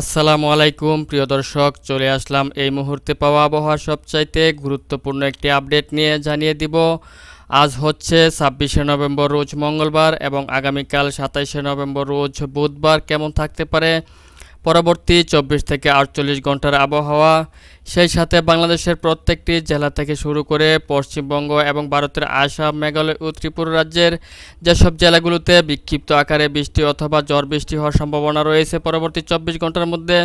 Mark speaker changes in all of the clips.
Speaker 1: আসসালামু আলাইকুম, প্রিয় দর্শক, চলে আসলাম এই মুহূর্তে পাওয়া আবহাওয়ার সবচাইতে গুরুত্বপূর্ণ একটি আপডেট নিয়ে জানিয়ে দিব। আজ হচ্ছে ছাব্বিশে নভেম্বর, রোজ মঙ্গলবার এবং আগামীকাল সাতাইশে নভেম্বর, রোজ বুধবার। কেমন থাকতে পারে? পরবর্তী চব্বিশ থেকে আটচল্লিশ ঘণ্টার আবহাওয়া। সেই সাথে বাংলাদেশের প্রত্যেকটি জেলা থেকে শুরু করে পশ্চিমবঙ্গ এবং ভারতের আসাম, মেঘালয় ও ত্রিপুরা রাজ্যের যেসব জেলাগুলোতে বিক্ষিপ্ত আকারে বৃষ্টি অথবা ঝড় বৃষ্টি হওয়ার সম্ভাবনা রয়েছে, পরবর্তী চব্বিশ ঘণ্টার মধ্যে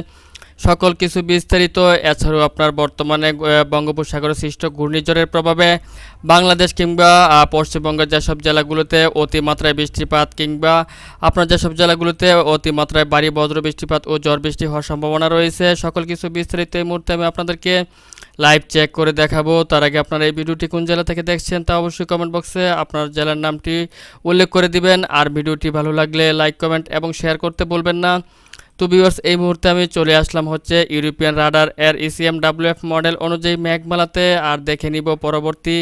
Speaker 1: সকল কিছু বিস্তারিত। এছাড়াও আপনার বর্তমানে বঙ্গোপসাগরে সৃষ্ট ঘূর্ণিঝড়ের প্রভাবে বাংলাদেশ কিংবা পশ্চিমবঙ্গের যেসব জেলাগুলোতে অতিমাত্রায় বৃষ্টিপাত কিংবা আপনার যেসব জেলাগুলোতে অতিমাত্রায় বাড়ি বজ্র বৃষ্টিপাত ও ঝড় বৃষ্টি হওয়ার সম্ভাবনা রয়েছে, সকল কিছু বিস্তারিত এই মুহূর্তে আমি আপনাদেরকে লাইভ চেক করে দেখাবো। তার আগে আপনারা এই ভিডিওটি কোন জেলা থেকে দেখছেন তা অবশ্যই কমেন্ট বক্সে আপনার জেলার নামটি উল্লেখ করে দিবেন। আর ভিডিওটি ভালো লাগলে লাইক কমেন্ট এবং শেয়ার করতে বলবেন না। তো ভিউয়ার্স এই মুহূর্তে আমি চলে আসলাম হচ্ছে ইউরোপিয়ান রাডার এর ইসিএম ডাব্লিউএফ মডেল অনুযায়ী মেঘমালাতে। আর দেখে নিব পরবর্তী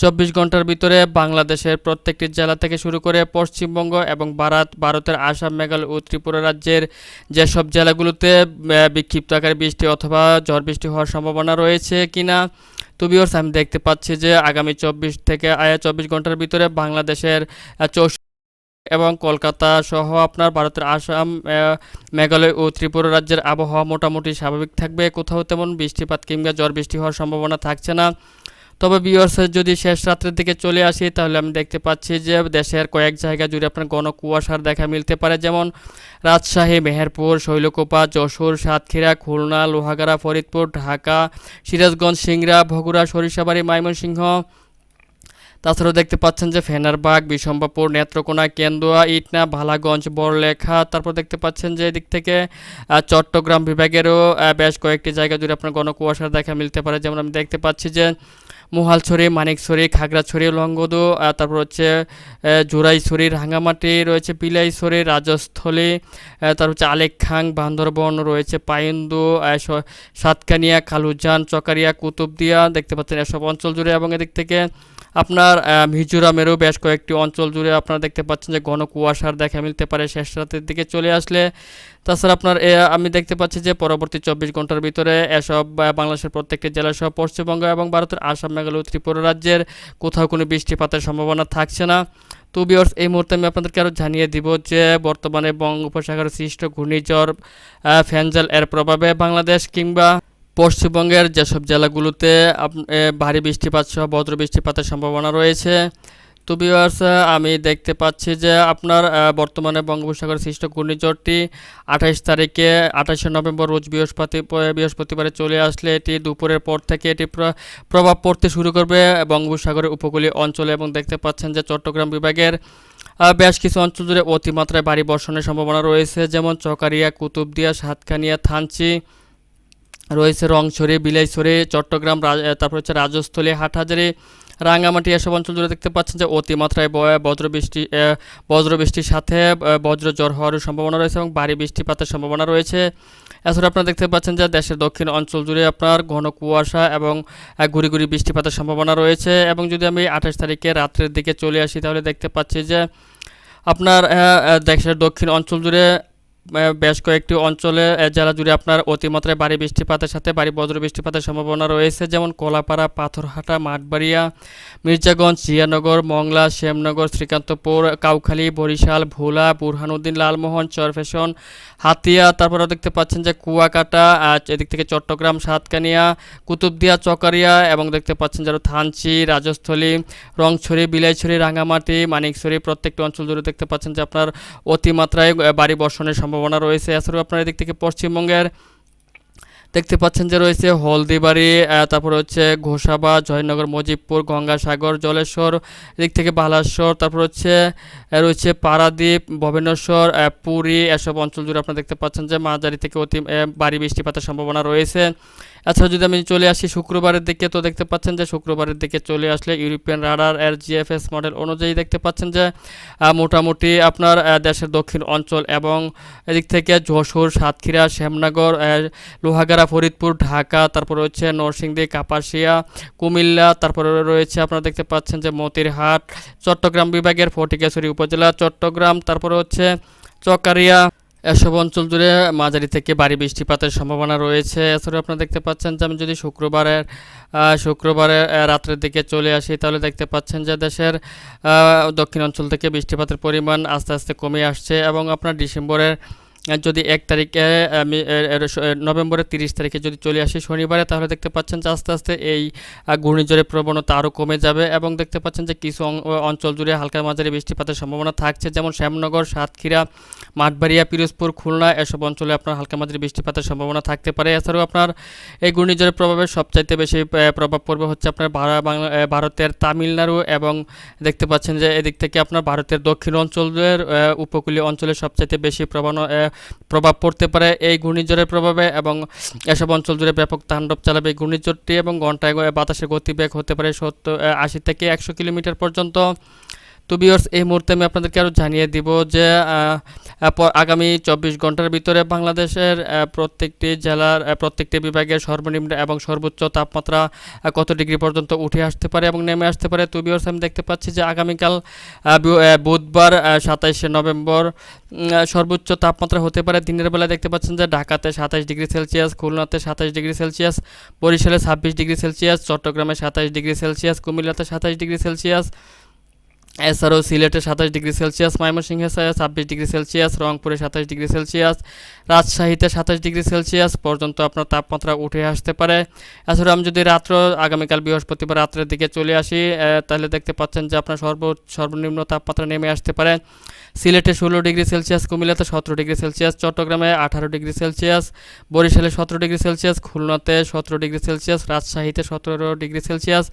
Speaker 1: চব্বিশ ঘণ্টার ভিতরে বাংলাদেশের প্রত্যেকটি জেলা থেকে শুরু করে পশ্চিমবঙ্গ এবং ভারত, ভারতের আসাম, মেঘালয় ও ত্রিপুরা রাজ্যের যেসব জেলাগুলোতে বিক্ষিপ্ত আকারে বৃষ্টি অথবা ঝড় বৃষ্টি হওয়ার সম্ভাবনা রয়েছে কিনা। তো ভিউয়ার্স আমি দেখতে পাচ্ছি যে আগামী চব্বিশ থেকে চব্বিশ ঘণ্টার ভিতরে বাংলাদেশের চৌষ এবং কলকাতা সহ আপনার ভারতের আসাম মেঘালয় ও ত্রিপুরা রাজ্যের আবহাওয়া মোটামুটি স্বাভাবিক থাকবে। কোথাও তেমন বৃষ্টিপাত কিংবা ঝড় বৃষ্টি হওয়ার সম্ভাবনা থাকছে না। তবে বিয়ার্সের যদি শেষ রাত্রের দিকে চলে আসি, তাহলে আমি দেখতে পাচ্ছি যে দেশের কয়েক জায়গা জুড়ে আপনার ঘন কুয়াশার দেখা মিলতে পারে। যেমন রাজশাহী, মেহেরপুর, শৈলকুপা, যশোর, সাতক্ষীরা, খুলনা, লোহাগাড়া, ফরিদপুর, ঢাকা, সিরাজগঞ্জ, সিংড়া ভগুড়া সরিষাবাড়ি, ময়মনসিংহ তাছাড়াও দেখতে পাচ্ছেন যে ফেনারবাগ বিশম্বাপুর নেত্রকোনা কেন্দুয়া ইটনা ভালাগঞ্জ বড়লেখা তারপর দেখতে পাচ্ছেন যে এদিক থেকে চট্টগ্রাম বিভাগেরও বেশ কয়েকটি জায়গা জুড়ে আপনার গণকুয়াশার দেখা মিলতে পারে। যেমন আমি দেখতে পাচ্ছি যে মোহালছড়ি মানিকছড়ি খাগড়াছড়ি লঙ্গদু তারপর হচ্ছে জোড়াইছড়ি রাঙ্গামাটি রয়েছে বিলাইছড়ি রাজস্থলী তারপর হচ্ছে আলেকখাং বান্দরবন রয়েছে পাইন্দু আহ, সাতকানিয়া কালুজান চকারিয়া কুতুবদিয়া দেখতে পাচ্ছেন এসব অঞ্চল জুড়ে। এবং এদিক থেকে আপনার মিজোরামেরও বেশ কয়েকটি অঞ্চল জুড়ে আপনারা দেখতে পাচ্ছেন যে ঘন কুয়াশার দেখা মিলতে পারে শেষ রাতের দিকে চলে আসলে। তাছাড়া আপনার আমি দেখতে পাচ্ছি যে পরবর্তী চব্বিশ ঘণ্টার ভিতরে এসব বাংলাদেশের প্রত্যেকটি জেলা সহ পশ্চিমবঙ্গ এবং ভারতের আসাম মেঘালয় ত্রিপুরা রাজ্যের কোথাও কোনো বৃষ্টিপাতের সম্ভাবনা থাকছে না। তো বিয়ার্স এই মুহূর্তে আমি আপনাদেরকে আরও জানিয়ে দিব যে বর্তমানে বঙ্গোপসাগরে সৃষ্ট ঘূর্ণিঝড় আহ, ফ্যাঞ্জাল এর প্রভাবে বাংলাদেশ কিংবা পশ্চিমবঙ্গের যেসব জেলাগুলোতে ভারী বৃষ্টিপাত সহ বজ্র বৃষ্টিপাতের সম্ভাবনা রয়েছে, তো ভিউয়ার্স আমি দেখতে পাচ্ছি যে আপনার বর্তমানে বঙ্গোপসাগরে সৃষ্ট ঘূর্ণিঝড়টি আঠাইশ তারিখে আঠাশে নভেম্বর রোজ বৃহস্পতি বৃহস্পতিবারে চলে আসলে এটি দুপুরের পর থেকে এটি প্র- প্রভাব পড়তে শুরু করবে বঙ্গোপসাগরের উপকূলীয় অঞ্চলে এবং দেখতে পাচ্ছেন যে চট্টগ্রাম বিভাগের বেশ কিছু অঞ্চল জুড়ে অতিমাত্রায় ভারী বর্ষণের সম্ভাবনা রয়েছে, যেমন চকারিয়া, কুতুবদিয়া, সাতকানিয়া, থানচি রয়েছে রংছড়ি বিলাইছড়ি চট্টগ্রাম তারপর হচ্ছে রাজস্থলী হাটহাজারি রাঙ্গামাটি এসব অঞ্চল জুড়ে দেখতে পাচ্ছেন যে অতিমাত্রায় বজ্রবৃষ্টি বজ্রবৃষ্টির সাথে আহ, বজ্রঝড় হওয়ার সম্ভাবনা রয়েছে এবং ভারী বৃষ্টিপাতের সম্ভাবনা রয়েছে। এছাড়া আপনারা দেখতে পাচ্ছেন যে দেশের দক্ষিণ অঞ্চল জুড়ে আপনার ঘন কুয়াশা এবং গুড়ি গুড়ি বৃষ্টিপাতের সম্ভাবনা রয়েছে এবং যদি আমি আঠাশ তারিখে রাত্রের দিকে চলে আসি তাহলে দেখতে পাচ্ছি যে আপনার দেশের দক্ষিণ অঞ্চল জুড়ে বেশ কয়েকটি অঞ্চলে জেলা জুড়ে আপনার অতিমাত্রায় ভারী বৃষ্টিপাতের সাথে ভারী বজ্র বৃষ্টিপাতের সম্ভাবনা রয়েছে, যেমন কলাপাড়া, পাথরহাটা, মাঠবাড়িয়া, মির্জাগঞ্জ, জিয়ানগর, মংলা, শ্যামনগর, শ্রীকান্তপুর, কাউখালী, বরিশাল, ভোলা, বুরহানুদ্দিন, লালমোহন, চরফেশন, হাতিয়া, তারপরে দেখতে পাচ্ছেন যে কুয়াকাটা এদিক থেকে চট্টগ্রাম, সাতকানিয়া, কুতুবদিয়া, চকারিয়া এবং দেখতে পাচ্ছেন যারা থানচি, রাজস্থলী, রংছড়ি, বিলাইছড়ি, রাঙামাটি, মানিকছড়ি প্রত্যেকটি অঞ্চল জুড়ে দেখতে পাচ্ছেন যে আপনার অতিমাত্রায় বাড়ি বর্ষণের সম্ভাবনা রয়েছে। এছাড়াও আপনারা এদিক থেকে পশ্চিমবঙ্গের দেখতে পাচ্ছেন যে রয়েছে হলদিবাড়ি তারপর হচ্ছে ঘোষাবা, জয়নগর, মজিবপুর, গঙ্গাসাগর, জলেশ্বর, এদিক থেকে বালাশ্বর তারপর হচ্ছে রয়েছে পারাদ্বীপ ভবেনেশ্বর পুরী, এসব অঞ্চল জুড়ে আপনারা দেখতে পাচ্ছেন যে মাঝারি থেকে অতি ভারী বৃষ্টিপাতের সম্ভাবনা রয়েছে। এছাড়া যদি আমি চলে আসি শুক্রবারের দিকে, তো দেখতে পাচ্ছেন যে শুক্রবারের দিকে চলে আসলে ইউরোপিয়ান রাডার এর জিএফএস মডেল অনুযায়ী দেখতে পাচ্ছেন যে মোটামুটি আপনার দেশের দক্ষিণ অঞ্চল এবং এদিক থেকে যশোর, সাতক্ষীরা, শ্যামনগর লোহাগাড়া ফরিদপুর ঢাকা তারপরে হচ্ছে নরসিংদী কাপাসিয়া কুমিল্লা তারপরে রয়েছে আপনারা দেখতে পাচ্ছেন যে মতিরহাট চট্টগ্রাম বিভাগের ফটিকেশ্বরী উপজেলা চট্টগ্রাম তারপরে হচ্ছে চকারিয়া এসব অঞ্চল জুড়ে মাঝারি থেকে ভারী বৃষ্টিপাতের সম্ভাবনা রয়েছে। এছাড়াও আপনারা দেখতে পাচ্ছেন যে আমি যদি শুক্রবারের আহ, শুক্রবারে রাত্রের দিকে চলে আসি তাহলে দেখতে পাচ্ছেন যে দেশের দক্ষিণ অঞ্চল থেকে বৃষ্টিপাতের পরিমাণ আস্তে আস্তে কমে আসছে এবং আপনার ডিসেম্বরের যদি এক তারিখে আমি নভেম্বরের তিরিশ তারিখে যদি চলে আসি শনিবারে, তাহলে দেখতে পাচ্ছেন যে আস্তে আস্তে এই ঘূর্ণিঝড়ের প্রবণতা আরও কমে যাবে এবং দেখতে পাচ্ছেন যে কিছু অঞ্চল জুড়ে হালকা মাঝারি বৃষ্টিপাতের সম্ভাবনা থাকছে। যেমন শ্যামনগর, সাতক্ষীরা, মাঠবাড়িয়া, পিরোজপুর, খুলনা, এসব অঞ্চলে আপনার হালকা মাঝারি বৃষ্টিপাতের সম্ভাবনা থাকতে পারে। এছাড়াও আপনার এই ঘূর্ণিঝড়ের প্রভাবে সবচাইতে বেশি প্রভাব পড়বে হচ্ছে আপনার ভারতের তামিলনাড়ু এবং দেখতে পাচ্ছেন যে এদিক থেকে আপনার ভারতের দক্ষিণ অঞ্চলের উপকূলীয় অঞ্চলে সবচাইতে বেশি প্রবণ প্রভাব পড়তে পারে এই ঘূর্ণিঝড়ের প্রভাবে এবং এসব অঞ্চল জুড়ে ব্যাপক তাণ্ডব চালাবে। ঘূর্ণিঝড়টি এবং ঘন্টায় বাতাসের গতিবেগ হতে পারে সত্তর আশি থেকে একশো কিলোমিটার পর্যন্ত। তো বিয়ার্স এই মুহূর্তে আমি আপনাদেরকে আরও জানিয়ে দিব যে আগামী চব্বিশ ঘণ্টার ভিতরে বাংলাদেশের প্রত্যেকটি জেলার প্রত্যেকটি বিভাগের সর্বনিম্ন এবং সর্বোচ্চ তাপমাত্রা কত ডিগ্রি পর্যন্ত উঠে আসতে পারে এবং নেমে আসতে পারে। তো বিয়ার্স আমি দেখতে পাচ্ছি যে আগামীকাল বুধবার সাতাইশে নভেম্বর সর্বোচ্চ তাপমাত্রা হতে পারে দিনের বেলা দেখতে পাচ্ছেন যে ঢাকাতে সাতাইশ ডিগ্রি সেলসিয়াস, খুলনাতে সাতাইশ ডিগ্রি সেলসিয়াস, বরিশালে ছাব্বিশ ডিগ্রি সেলসিয়াস, চট্টগ্রামে সাতাইশ ডিগ্রি সেলসিয়াস, কুমিল্লাতে সাতাইশ ডিগ্রি সেলসিয়াস এছাড়াও সিলেটে সাতাশ ডিগ্রি সেলসিয়াস, ময়মনসিংহে ছাব্বিশ ডিগ্রি সেলসিয়াস, রংপুরে সাতাশ ডিগ্রি সেলসিয়াস, রাজশাহীতে সাতাশ ডিগ্রি সেলসিয়াস পর্যন্ত আপনার তাপমাত্রা উঠে আসতে পারে। এছাড়াও আমি যদি রাত্র, আগামীকাল বৃহস্পতিবার রাত্রের দিকে চলে আসি তাহলে দেখতে পাচ্ছেন যে আপনার সর্ব, সর্বনিম্ন তাপমাত্রা নেমে আসতে পারে। সিলেটে ষোলো ডিগ্রি সেলসিয়াস, কুমিল্লাতে সতেরো ডিগ্রি সেলসিয়াস, চট্টগ্রামে আঠারো ডিগ্রি সেলসিয়াস, বরিশালে সতেরো ডিগ্রি সেলসিয়াস, খুলনাতে সতেরো ডিগ্রি সেলসিয়াস, রাজশাহীতে সতেরো ডিগ্রি সেলসিয়াস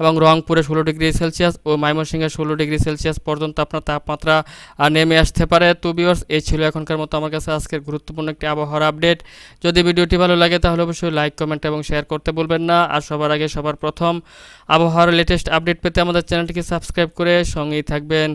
Speaker 1: এবং রংপুরে ষোলো ডিগ্রি সেলসিয়াস ও ময়মনসিংহে ষোলো ডিগ্রি সেলসিয়াস পর্যন্ত আপনার তাপমাত্রা নেমে আসতে পারে। তো বিয়র্স এই ছিল এখনকার মতো আমার কাছে আজকের গুরুত্বপূর্ণ একটি আবহাওয়ার আপডেট। যদি ভিডিওটি ভালো লাগে, তাহলে অবশ্যই লাইক কমেন্ট এবং শেয়ার করতে বলবেন না। আর সবার আগে সবার প্রথম আবহাওয়ার লেটেস্ট আপডেট পেতে আমাদের চ্যানেলটিকে সাবস্ক্রাইব করে সঙ্গেই থাকবেন।